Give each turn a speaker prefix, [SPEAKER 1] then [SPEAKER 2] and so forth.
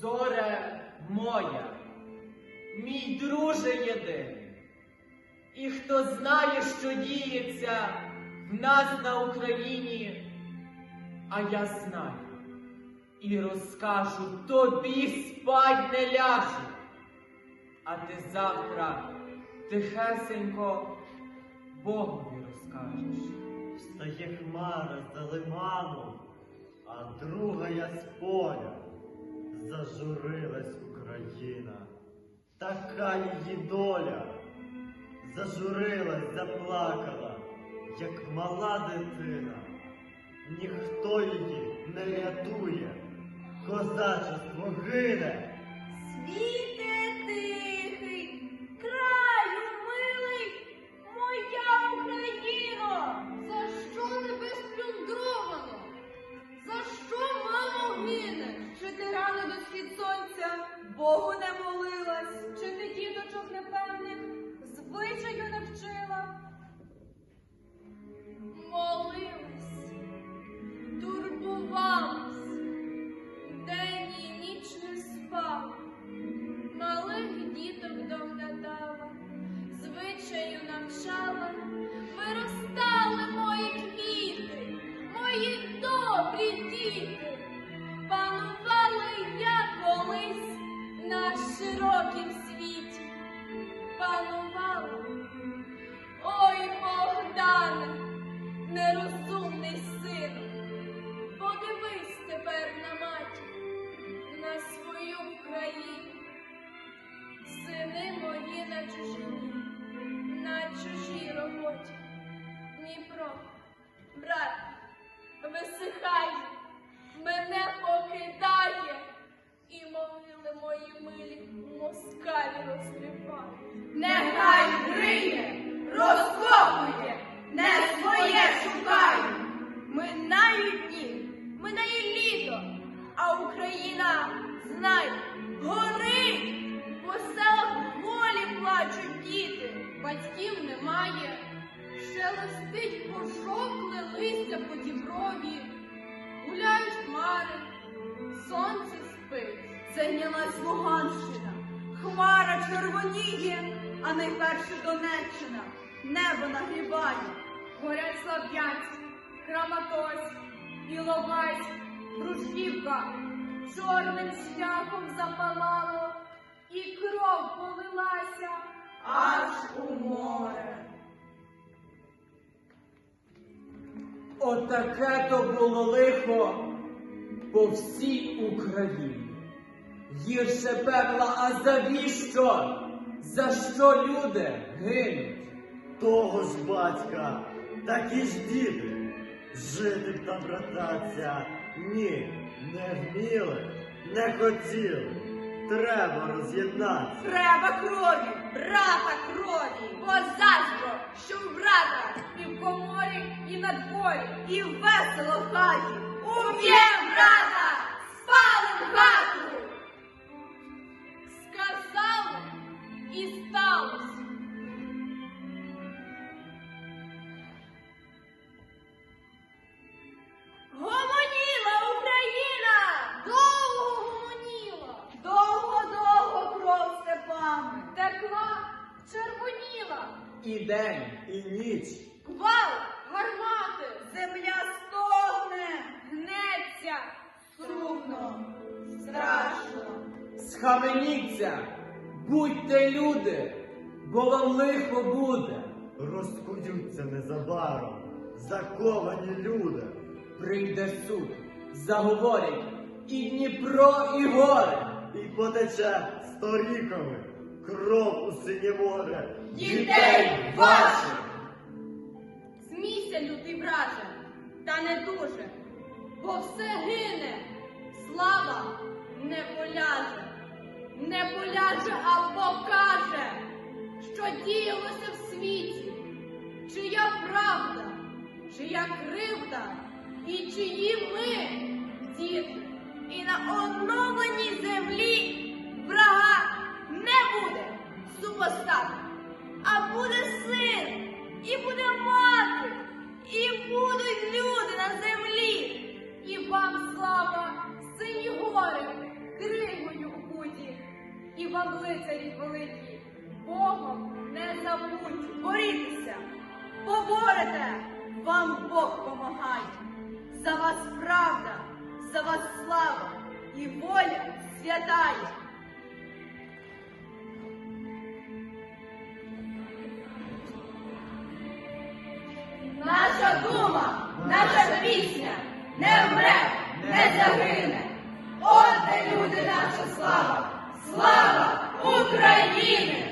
[SPEAKER 1] зоре моя, мій друже єдиний. І хто знає, що діється в нас на Україні, а я знаю і розкажу тобі спать не ляже, а ти завтра тихесенько Богові розкажеш.
[SPEAKER 2] Встає хмара за лиману, а друга я з поля. Зажурилась Україна, така її доля. Зажурилась, заплакала, як мала дитина. Ніхто її не рятує, козачество гине.
[SPEAKER 3] Світе добрі діти, панувала я колись на широкім світі, панувала. Ой, Богдане, нерозумний сину, подивись тепер на матір, на свою Україну. Сини мої на чужині, на чужій роботі. Дніпро, брат, висихає, мене покидає, і могили мої милі москалі розстріпають.
[SPEAKER 4] Нехай гриє, розкопує, не своє шукає. Минають дні, минає літо, а Україна, знай, горить. По селах волі плачуть діти, батьків немає. Шелестить пожовкле листя по діброві, гуляють хмари, сонце спить. Це гнялась Луганщина, хмара червоніє, а найперше Донеччина, небо нагрібає. Горять Слав'янськ, Краматорськ, Іловайськ, Дружківка, чорним шляхом запалало, і кров полилася аж у море.
[SPEAKER 1] Отаке то було лихо по всій Україні. Гірше пекла, а завіщо? За що люди гинуть?
[SPEAKER 2] Того ж батька, такі ж діти. Жити та брататися ні, не вміли, не хотіли. Треба роз'єднатися.
[SPEAKER 4] Треба крові, брата крові, бо заздро, що в брата і в коморі, і на дворі, і весело в
[SPEAKER 3] текла, червоніла,
[SPEAKER 1] І день, і ніч.
[SPEAKER 4] Гвалт,
[SPEAKER 3] гармати,
[SPEAKER 4] земля стогне, гнеться, сумно, страшно.
[SPEAKER 1] Схаменіться, будьте люди, бо вам лихо буде.
[SPEAKER 2] Розкуються незабаром, заковані люди.
[SPEAKER 1] Прийде суд, заговорять і Дніпро, і горе.
[SPEAKER 2] І потече сторіками кров у синє море.
[SPEAKER 4] Дітей ваших! Смійся, лютий браже, та не дуже, бо все гине, слава не поляже, не поляже, а покаже, що діялося в світі, чия правда, чия кривда і чиї ми, діти, і на супостата, а буде син, і буде мати, і будуть люди на землі. І вам слава, сині гори, кригою вам лицарі великі, Богом не забудь.
[SPEAKER 5] Борітеся, поборете, вам Бог помагає. За вас правда, за вас слава і воля святає. Наша пісня не вмре, не загине. От де люди наша слава, слава України!